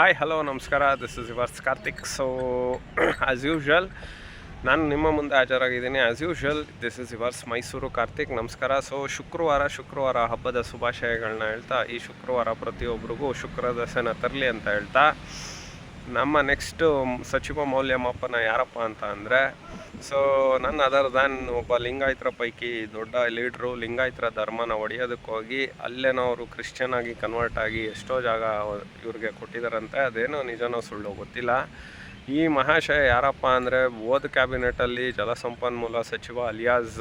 Hi hello ನಮಸ್ಕಾರ. This is yours Karthik so as usual ನಾನು ನಿಮ್ಮ ಮುಂದೆ ಹಾಜರಾಗಿದ್ದೀನಿ. As usual this is yours Mysuru Karthik ನಮಸ್ಕಾರ. So ಶುಕ್ರವಾರ ಶುಕ್ರವಾರ ಹಬ್ಬದ ಶುಭಾಶಯಗಳನ್ನ ಹೇಳ್ತಾ, ಈ ಶುಕ್ರವಾರ ಪ್ರತಿಯೊಬ್ಬರಿಗೂ ಶುಕ್ರ ದಸೆನ ತರಲಿ ಅಂತ ಹೇಳ್ತಾ, ನಮ್ಮ ನೆಕ್ಸ್ಟು ಸಚಿವ ಮೌಲ್ಯಮಾಪನ ಯಾರಪ್ಪ ಅಂತ ಅಂದರೆ ಸೊ ನನ್ನ ಅದರ್ ದ್ಯಾನ್ ಒಬ್ಬ ಲಿಂಗಾಯತರ ಪೈಕಿ ದೊಡ್ಡ ಲೀಡ್ರು ಲಿಂಗಾಯತರ ಧರ್ಮನ ಒಡೆಯೋದಕ್ಕೆ ಹೋಗಿ ಅಲ್ಲೇನೋ ಅವರು ಕ್ರಿಶ್ಚಿಯನ್ ಆಗಿ ಕನ್ವರ್ಟ್ ಆಗಿ ಎಷ್ಟೋ ಜಾಗ ಇವ್ರಿಗೆ ಕೊಟ್ಟಿದ್ದಾರಂತೆ ಅದೇನೋ ನಿಜನೋ ಸುಳ್ಳು ಗೊತ್ತಿಲ್ಲ. ಈ ಮಹಾಶಯ ಯಾರಪ್ಪ ಅಂದರೆ ಓದ್ ಕ್ಯಾಬಿನೆಟಲ್ಲಿ ಜಲಸಂಪನ್ಮೂಲ ಸಚಿವ ಅಲಿಯಾಸ್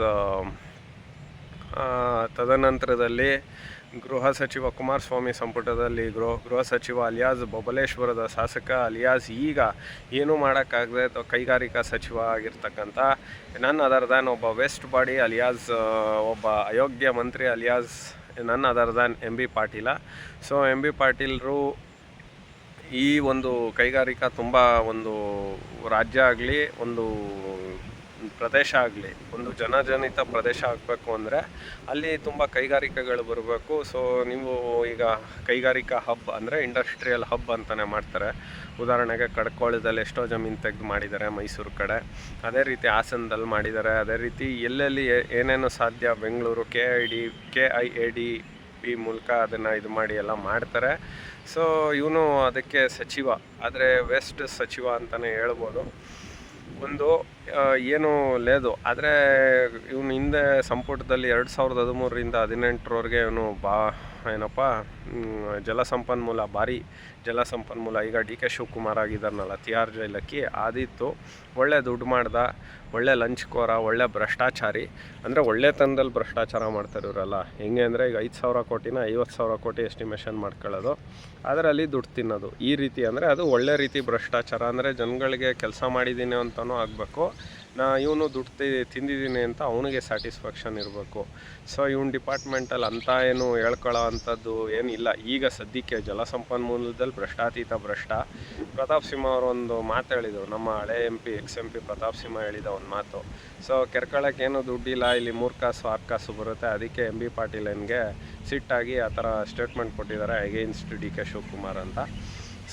ತದನಂತರದಲ್ಲಿ ಗೃಹ ಸಚಿವ ಕುಮಾರಸ್ವಾಮಿ ಸಂಪುಟದಲ್ಲಿ ಗೃಹ ಗೃಹ ಸಚಿವ ಅಲಿಯಾಸ್ ಬೊಬಲೇಶ್ವರದ ಶಾಸಕ ಅಲಿಯಾಸ್ ಈಗ ಏನೂ ಮಾಡೋಕ್ಕಾಗದೆ ಕೈಗಾರಿಕಾ ಸಚಿವ ಆಗಿರ್ತಕ್ಕಂಥ ನನ್ನ ಅದರ್ದಾನ್ ಒಬ್ಬ ವೆಸ್ಟ್ ಬಾಡಿ ಅಲಿಯಾಸ್ ಒಬ್ಬ ಅಯೋಗ್ಯ ಮಂತ್ರಿ ಅಲಿಯಾಸ್, ನನ್ನ ಅದರ್ದಾನ್ M B Patil. So M B ಪಾಟೀಲರು ಈ ಒಂದು ಕೈಗಾರಿಕಾ ತುಂಬ ಒಂದು ರಾಜ್ಯ ಆಗಲಿ, ಒಂದು ಪ್ರದೇಶ ಆಗಲಿ, ಒಂದು ಜನಜನಿತ ಪ್ರದೇಶ ಆಗಬೇಕು ಅಂದರೆ ಅಲ್ಲಿ ತುಂಬ ಕೈಗಾರಿಕೆಗಳು ಬರಬೇಕು. ಸೊ ನೀವು ಈಗ ಕೈಗಾರಿಕಾ ಹಬ್ ಅಂದರೆ ಇಂಡಸ್ಟ್ರಿಯಲ್ ಹಬ್ ಅಂತಲೇ ಮಾಡ್ತಾರೆ. ಉದಾಹರಣೆಗೆ ಕಡ್ಕೋಳದಲ್ಲಿ ಎಷ್ಟೋ ಜಮೀನು ತೆಗೆದು ಮಾಡಿದ್ದಾರೆ ಮೈಸೂರು ಕಡೆ. ಅದೇ ರೀತಿ ಹಾಸನದಲ್ಲಿ ಮಾಡಿದ್ದಾರೆ. ಅದೇ ರೀತಿ ಎಲ್ಲೆಲ್ಲಿ ಏನೇನು ಸಾಧ್ಯ Bengaluru K I D K I A D P ಮೂಲಕ ಅದನ್ನು ಇದು ಮಾಡಿ ಎಲ್ಲ ಮಾಡ್ತಾರೆ. ಸೊ ಇವನು ಅದಕ್ಕೆ ಸಚಿವ. ಆದರೆ ವೆಸ್ಟ್ ಸಚಿವ ಅಂತಲೇ ಹೇಳ್ಬೋದು. ಒಂದು ಏನು ಲೇದು. ಆದರೆ ಇವನು ಹಿಂದೆ ಸಂಪುಟದಲ್ಲಿ ಎರಡು ಸಾವಿರದ ಹದಿಮೂರರಿಂದ ಹದಿನೆಂಟರವರೆಗೆ ಇವನು ಬಾ, ಏನಪ್ಪ ಜಲಸಂಪನ್ಮೂಲ ಭಾರಿ ಜಲಸಂಪನ್ಮೂಲ ಈಗ ಡಿ ಕೆ ಶಿವಕುಮಾರ್ ಆಗಿದ್ದಾರನಲ್ಲ ತಿಹಾರ್ ಜೈಲಕ್ಕಿ. ಆದಿತ್ತು ಒಳ್ಳೆ ದುಡ್ಡು ಮಾಡ್ದ, ಒಳ್ಳೆ ಲಂಚ್ಕೋರ ಒಳ್ಳೆ ಭ್ರಷ್ಟಾಚಾರಿ. ಅಂದರೆ ಒಳ್ಳೆ ತನದಲ್ಲಿ ಭ್ರಷ್ಟಾಚಾರ ಮಾಡ್ತಾರೆ ಇವರೆಲ್ಲ. ಹೆಂಗೆ ಅಂದರೆ ಈಗ ಐದು ಸಾವಿರ ಕೋಟಿನ ಐವತ್ತು ಸಾವಿರ ಕೋಟಿ ಎಸ್ಟಿಮೇಷನ್ ಮಾಡ್ಕೊಳ್ಳೋದು. ಅದರಲ್ಲಿ ದುಡ್ಡು ತಿನ್ನೋದು. ಈ ರೀತಿ ಅಂದರೆ ಅದು ಒಳ್ಳೆ ರೀತಿ ಭ್ರಷ್ಟಾಚಾರ. ಅಂದರೆ ಜನಗಳಿಗೆ ಕೆಲಸ ಮಾಡಿದ್ದೀನಿ ಅಂತಲೂ ಆಗಬೇಕು. ನಾ ಇವನು ದುಡ್ಡು ತಿಂದಿದ್ದೀನಿ ಅಂತ ಅವನಿಗೆ ಸ್ಯಾಟಿಸ್ಫ್ಯಾಕ್ಷನ್ ಇರಬೇಕು. ಸೊ ಇವನ್ ಡಿಪಾರ್ಟ್ಮೆಂಟಲ್ಲಿ ಅಂತ ಏನು ಹೇಳ್ಕೊಳ್ಳೋ ಅಂಥದ್ದು ಏನಿಲ್ಲ ಈಗ ಸದ್ಯಕ್ಕೆ ಜಲಸಂಪನ್ಮೂಲದಲ್ಲಿ ಭ್ರಷ್ಟಾತೀತ ಭ್ರಷ್ಟ. ಪ್ರತಾಪ್ ಸಿಂಹ ಅವರು ಒಂದು ಮಾತು ಹೇಳಿದರು ನಮ್ಮ ಹಳೆ M P ex M P Pratap Simha ಹೇಳಿದ ಒಂದು ಮಾತು. ಸೊ ಕೆರ್ಕೊಳ್ಳೋಕೆ ಏನು ದುಡ್ಡಿಲ್ಲ, ಇಲ್ಲಿ ಮೂರು ಕಾಸು ಆರು ಕಾಸು ಬರುತ್ತೆ. ಅದಕ್ಕೆ ಎಂ ಬಿ ಪಾಟೀಲನ್ಗೆ ಸಿಟ್ಟಾಗಿ ಆ ಥರ ಸ್ಟೇಟ್ಮೆಂಟ್ ಕೊಟ್ಟಿದ್ದಾರೆ. ಅಗೇನ್ಸ್ಟ್ ಡಿ ಕೆ ಶಿವಕುಮಾರ್ ಅಂತ.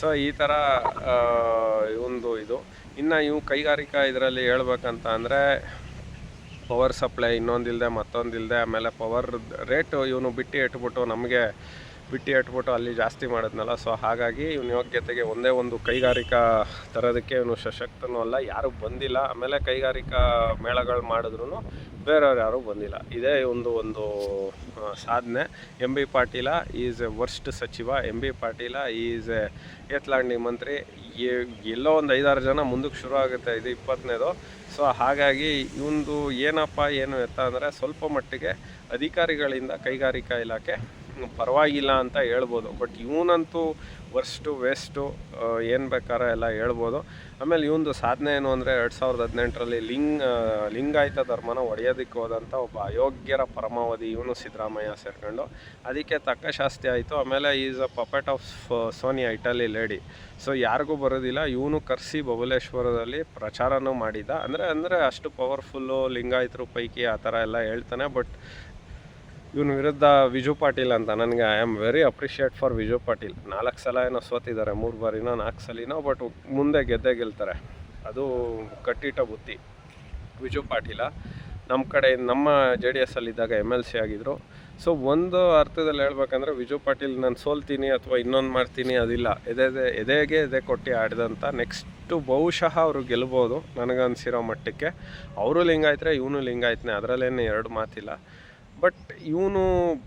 ಸೊ ಈ ಥರ ಒಂದು ಇದು. ಇನ್ನು ಇವು ಕೈಗಾರಿಕಾ ಇದರಲ್ಲಿ ಹೇಳ್ಬೇಕಂತ ಅಂದರೆ ಪವರ್ ಸಪ್ಲೈ ಇನ್ನೊಂದಿಲ್ಲದೆ ಮತ್ತೊಂದಿಲ್ಲದೆ ಆಮೇಲೆ ಪವರ್ ರೇಟು ಇವನು ಬಿಟ್ಟು ಇಟ್ಬಿಟ್ಟು ನಮಗೆ ಬಿಟ್ಟು ಇಟ್ಬಿಟ್ಟು ಅಲ್ಲಿ ಜಾಸ್ತಿ ಮಾಡಿದ್ನಲ್ಲ. ಸೊ ಹಾಗಾಗಿ ಇವನ ಯೋಗ್ಯತೆಗೆ ಒಂದೇ ಒಂದು ಕೈಗಾರಿಕಾ ತರೋದಕ್ಕೆ ಇವನು ಸಶಕ್ತನೂ ಅಲ್ಲ, ಯಾರೂ ಬಂದಿಲ್ಲ. ಆಮೇಲೆ ಕೈಗಾರಿಕಾ ಮೇಳಗಳು ಮಾಡಿದ್ರು ಬೇರೆಯವ್ರು ಯಾರೂ ಬಂದಿಲ್ಲ. ಇದೇ ಒಂದು ಒಂದು ಸಾಧನೆ. M B Patil is a worst ಸಚಿವ. M B Patil is a ಏತ್ಲಾಂಡಿ ಮಂತ್ರಿ. ಎಲ್ಲೋ ಒಂದು ಐದಾರು ಜನ ಮುಂದಕ್ಕೆ ಶುರು ಆಗುತ್ತೆ ಇದು ಇಪ್ಪತ್ತನೇದು. ಸೊ ಹಾಗಾಗಿ ಇವಂದು ಏನಪ್ಪ, ಏನು ಎತ್ತ ಅಂದರೆ ಸ್ವಲ್ಪ ಮಟ್ಟಿಗೆ ಅಧಿಕಾರಿಗಳಿಂದ ಕೈಗಾರಿಕಾ ಇಲಾಖೆ ಪರವಾಗಿಲ್ಲ ಅಂತ ಹೇಳ್ಬೋದು. ಬಟ್ ಇವನಂತೂ ವರ್ಸ್ಟು ವೇಸ್ಟು ಏನು ಬೇಕಾದ್ರೆ ಎಲ್ಲ ಹೇಳ್ಬೋದು. ಆಮೇಲೆ ಇವಂದು ಸಾಧನೆ ಏನು ಅಂದರೆ ಎರಡು ಸಾವಿರದ ಹದಿನೆಂಟರಲ್ಲಿ ಲಿಂಗ್ ಲಿಂಗಾಯತ ಧರ್ಮನ ಒಡೆಯೋದಕ್ಕೆ ಹೋದಂಥ ಒಬ್ಬ ಅಯೋಗ್ಯರ ಪರಮಾವಧಿ ಇವನು ಸಿದ್ದರಾಮಯ್ಯ ಸೇರ್ಕೊಂಡು. ಅದಕ್ಕೆ ತಕ್ಕ ಶಾಸ್ತಿ ಆಯಿತು. ಆಮೇಲೆ is a puppet of Sonia Italy lady so ಯಾರಿಗೂ ಬರೋದಿಲ್ಲ. ಇವನು ಕರ್ಸಿ ಬಬಲೇಶ್ವರದಲ್ಲಿ ಪ್ರಚಾರನೂ ಮಾಡಿದ್ದ ಅಂದರೆ ಅಂದರೆ ಅಷ್ಟು ಪವರ್ಫುಲ್ಲು ಲಿಂಗಾಯತರು ಪೈಕಿ ಆ ಥರ ಎಲ್ಲ ಹೇಳ್ತಾನೆ. ಬಟ್ ಇವನ ವಿರುದ್ಧ ವಿಜು ಪಾಟೀಲ್ ಅಂತ ನನಗೆ I am very appreciate for Viju Patil. ನಾಲ್ಕು ಸಲ ಏನೋ ಸೋತಿದ್ದಾರೆ, ಮೂರು ಬಾರಿನೋ ನಾಲ್ಕು ಸಲಿನೋ ಬಟ್ ಮುಂದೆ ಗೆದ್ದೇ ಗೆಲ್ತಾರೆ. ಅದು ಕಟ್ಟಿಟ್ಟ ಬುತ್ತಿ ವಿಜು ಪಾಟೀಲ. ನಮ್ಮ ಕಡೆ, ನಮ್ಮ ಜೆ ಡಿ ಎಸ್ಸಲ್ಲಿದ್ದಾಗ ಎಂ ಎಲ್ ಸಿ ಆಗಿದ್ದರು ಸೊ ಒಂದು ಅರ್ಥದಲ್ಲಿ ಹೇಳ್ಬೇಕಂದ್ರೆ ವಿಜು ಪಾಟೀಲ್ ನಾನು ಸೋಲ್ತೀನಿ ಅಥವಾ ಇನ್ನೊಂದು ಮಾಡ್ತೀನಿ ಅದಿಲ್ಲ. ಎದೆ ಎದೆಗೆ ಎದೆ ಕೊಟ್ಟು ಆಡಿದಂಥ ನೆಕ್ಸ್ಟು ಬಹುಶಃ ಅವರು ಗೆಲ್ಬೋದು ನನಗನ್ಸಿರೋ ಮಟ್ಟಕ್ಕೆ. ಅವರು ಲಿಂಗಾಯ್ತರೆ, ಇವನು ಲಿಂಗಾಯತ್ನೆ, ಅದರಲ್ಲೇನು ಎರಡು ಮಾತಿಲ್ಲ. ಬಟ್ ಇವನು,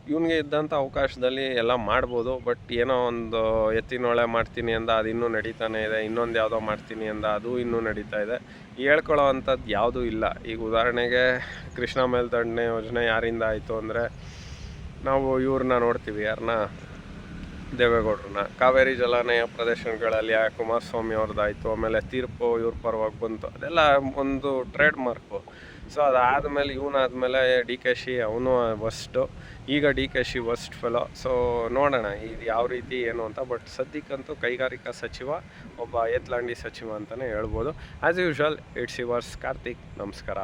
ಇವನಿಗೆ ಇದ್ದಂಥ ಅವಕಾಶದಲ್ಲಿ ಎಲ್ಲ ಮಾಡ್ಬೋದು. ಬಟ್ ಏನೋ ಒಂದು ಎತ್ತಿನೊಳೆ ಮಾಡ್ತೀನಿ ಅಂದ, ಅದು ಇನ್ನೂ ನಡೀತಾನೆ ಇದೆ. ಇನ್ನೊಂದು ಯಾವುದೋ ಮಾಡ್ತೀನಿ ಅಂದ, ಅದು ಇನ್ನೂ ನಡೀತಾ ಇದೆ. ಹೇಳ್ಕೊಳ್ಳೋ ಅಂಥದ್ದು ಯಾವುದೂ ಇಲ್ಲ. ಈಗ ಉದಾಹರಣೆಗೆ ಕೃಷ್ಣ ಮೇಲ್ದಂಡನೆ ಯೋಜನೆ ಯಾರಿಂದ ಆಯಿತು ಅಂದರೆ, ನಾವು ಇವ್ರನ್ನ ನೋಡ್ತೀವಿ ಯಾರನ್ನ ದೇವೇಗೌಡರನ್ನ. ಕಾವೇರಿ ಜಲಾನಯ ಪ್ರದೇಶಗಳಲ್ಲಿ ಕುಮಾರಸ್ವಾಮಿ ಅವ್ರದ್ದಾಯಿತು, ಆಮೇಲೆ ತೀರ್ಪು ಇವ್ರ ಪರವಾಗಿ ಬಂತು. ಅದೆಲ್ಲ ಒಂದು ಟ್ರೇಡ್ ಮಾರ್ಕು ಸೊ ಅದಾದಮೇಲೆ ಇವನಾದಮೇಲೆ ಡಿ ಕೆ ಶಿ, ಅವನು ವಸ್ಟು ಈಗ ಡಿ ಕೆ ಶಿ ವಸ್ಟ್ ಫೆಲೋ ಸೊ ನೋಡೋಣ ಇದು ಯಾವ ರೀತಿ, ಏನು ಅಂತ. ಬಟ್ ಸದ್ಯಕ್ಕಂತೂ ಕೈಗಾರಿಕಾ ಸಚಿವ, ಒಬ್ಬ ಏತ್ಲಾಂಡಿ ಸಚಿವ ಅಂತಲೇ ಹೇಳ್ಬೋದು. As usual it's yours Karthik. ನಮಸ್ಕಾರ.